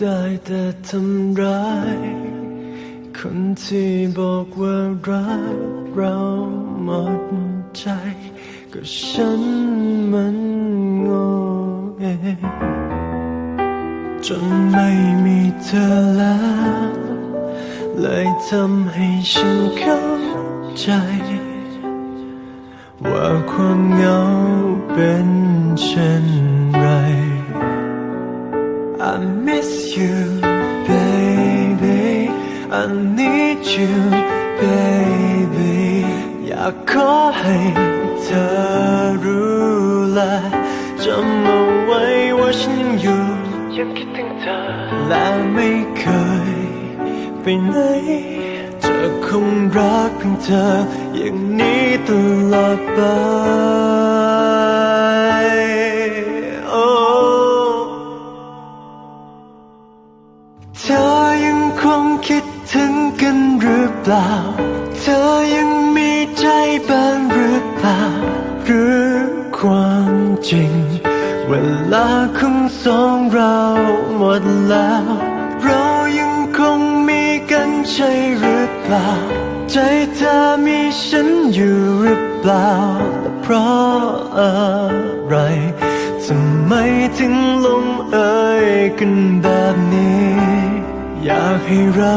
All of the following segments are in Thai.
ได้แต่ทำร้าย คนที่บอกว่ารักเราหมดใจ ก็ฉันมันโง่เองจนไม่มีเธอแล้ว เลยทำให้ฉันเข้าใจ ว่าความเหงาเป็น I need you baby อยากขอให้เธอรู้และจำเอาไว้ว่าฉันยังอยู่ยังคิดถึงเธอ และไม่เคยไปไหนจะคงรักเพียงเธอ อย่างนี้ตลอดไป เธอยังคงคิด ถึงกันหรือเปล่า เธอยังมีใจบ้างหรือเปล่า หรือความจริง เวลาของสองเราหมดแล้ว เรายังคงมีกันใช่หรือเปล่า ใจเธอมีฉันอยู่หรือเปล่า เพราะอะไรทำไมถึงลงเอยกันแบบนี้ อยากให้เรา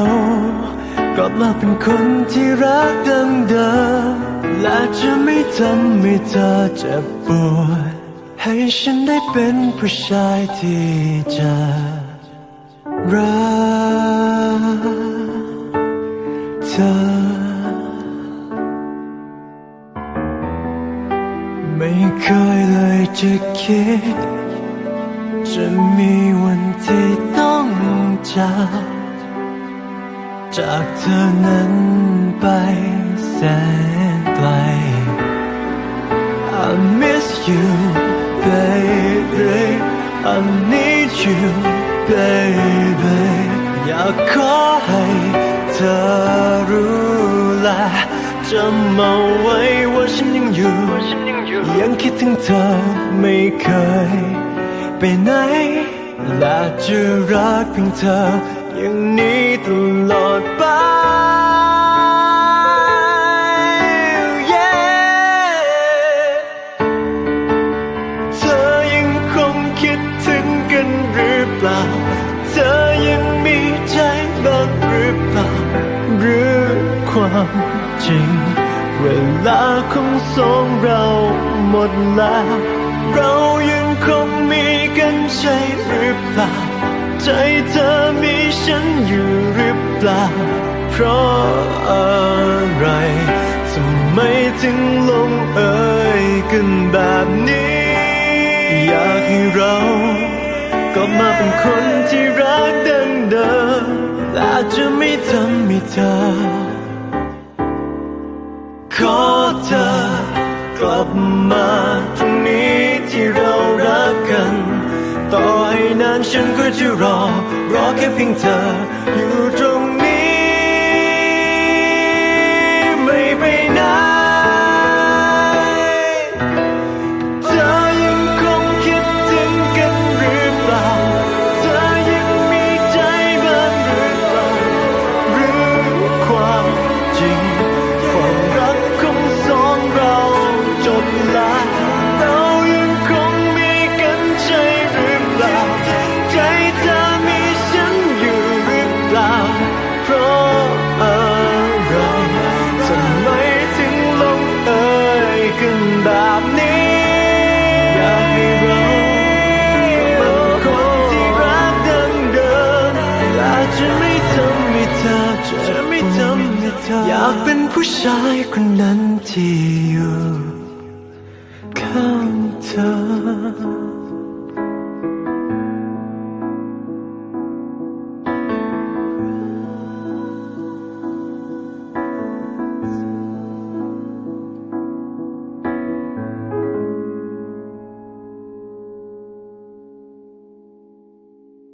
กลับมาเป็นคนที่รักดังเดิมและจะไม่ทำให้เธอเจ็บปวดให้ฉันได้เป็นผู้ชายที่จะรักเธอ ไม่เคยเลยจะคิด จะมีวันที่ต้อง จากจากเธอนั้นไปแสนไกล I miss you baby I need you baby อยากขอให้เธอรู้และจำเอาไว้ว่าฉันยังอยู่ ยังคิดถึงเธอไม่เคยไปไหน และจะรักเพียงเธอ อย่างนี้ตลอดไป Yeah เธอยังคงคิดถึงกันหรือเปล่า เธอยังมีใจบ้างหรือเปล่า หรือความจริง เวลาของสองเราหมดแล้ว เรายังคงมีกันใช่หรือเปล่า ใจเธอมีฉันอยู่หรือเปล่า เพราะอะไรทำไมถึงลงเอยกันแบบนี้ อยากให้เรากลับมาเป็นคนที่รักดังเดิมและจะไม่ทำให้เธอ ขอเธอกลับมาตรง ที่เรารักกัน ต่อให้นานฉันก็จะรอ รอแค่เพียงเธออยู่ตรง ไม่จำเธออยากเป็นผู้ชายคนนั้นที่อยู่ ข้างเธอ